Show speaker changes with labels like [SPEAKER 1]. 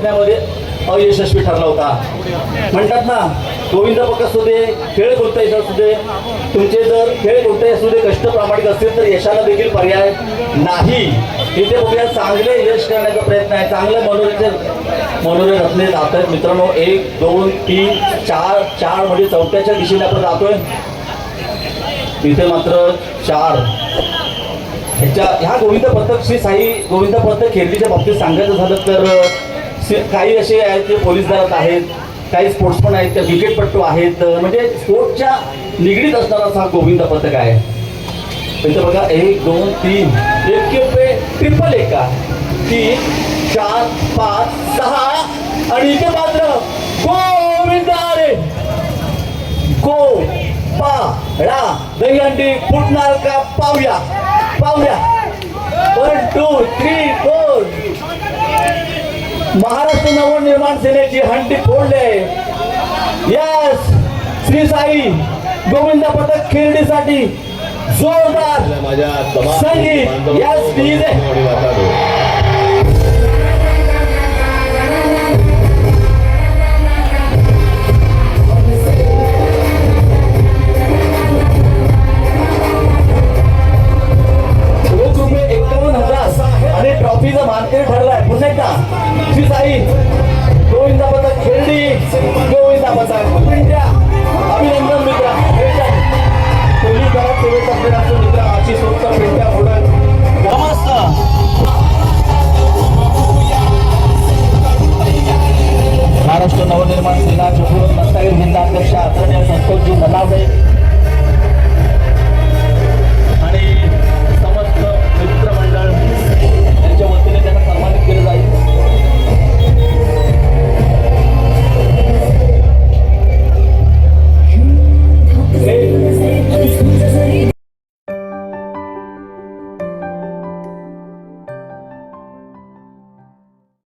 [SPEAKER 1] जपण्यामध्ये अयशस्वी ठरला होता. म्हणतात ना गोविंद पक असू दे खेळ कोणताही असू दे तुमचे जर खेळ कोणताही असू दे कष्ट प्रामाणिक असतील तर यशाला देखील पर्याय नाही. इथे बघूया चांगले यश करण्याचा प्रयत्न आहे. चांगलं मनोरंजन मनोरंजन रत्ने जात आहेत. मित्रांनो एक दोन तीन चार चार म्हणजे चौथ्याच्या दिशेने आपण जातोय. इथे मात्र चार. ह्याच्या ह्या गोविंद पथक श्री साई गोविंद पथक खेळलीच्या बाबतीत सांगायचं झालं तर काही असे आहेत ते पोलीस दलात आहेत काही स्पोर्ट्समन आहेत त्या क्रिकेटपट्टू आहेत. म्हणजे स्पोर्टच्या निगडीत असणारा असा हा गोविंद पथक आहे. त्याचं बघा एक दोन तीन एक रुपये ट्रिपल एका तीन चार पाच सहा आणि इथे मात्र गोविंद आले गो पा रा दहीहंडी फुटणार का? पाहूया. पाहूया. One two three four Maharashtra Navnirman सेनेची हंडी फोडले. यस श्री साई गोविंद पथक खेळणीसाठी जोरदार संगीत,
[SPEAKER 2] बांधवांनो,
[SPEAKER 1] खेळ ठरलाय. पुन्हा एकदा. श्री साई गोविंदा पथक शिर्डी गोविंदा पथक पिंड्या अभिनंदन मित्रा. महाराष्ट्र नवनिर्माण सेनाचे पूर्ण रत्नागिरी जिल्हा अध्यक्ष आदरणीय संतोषजी मनावडे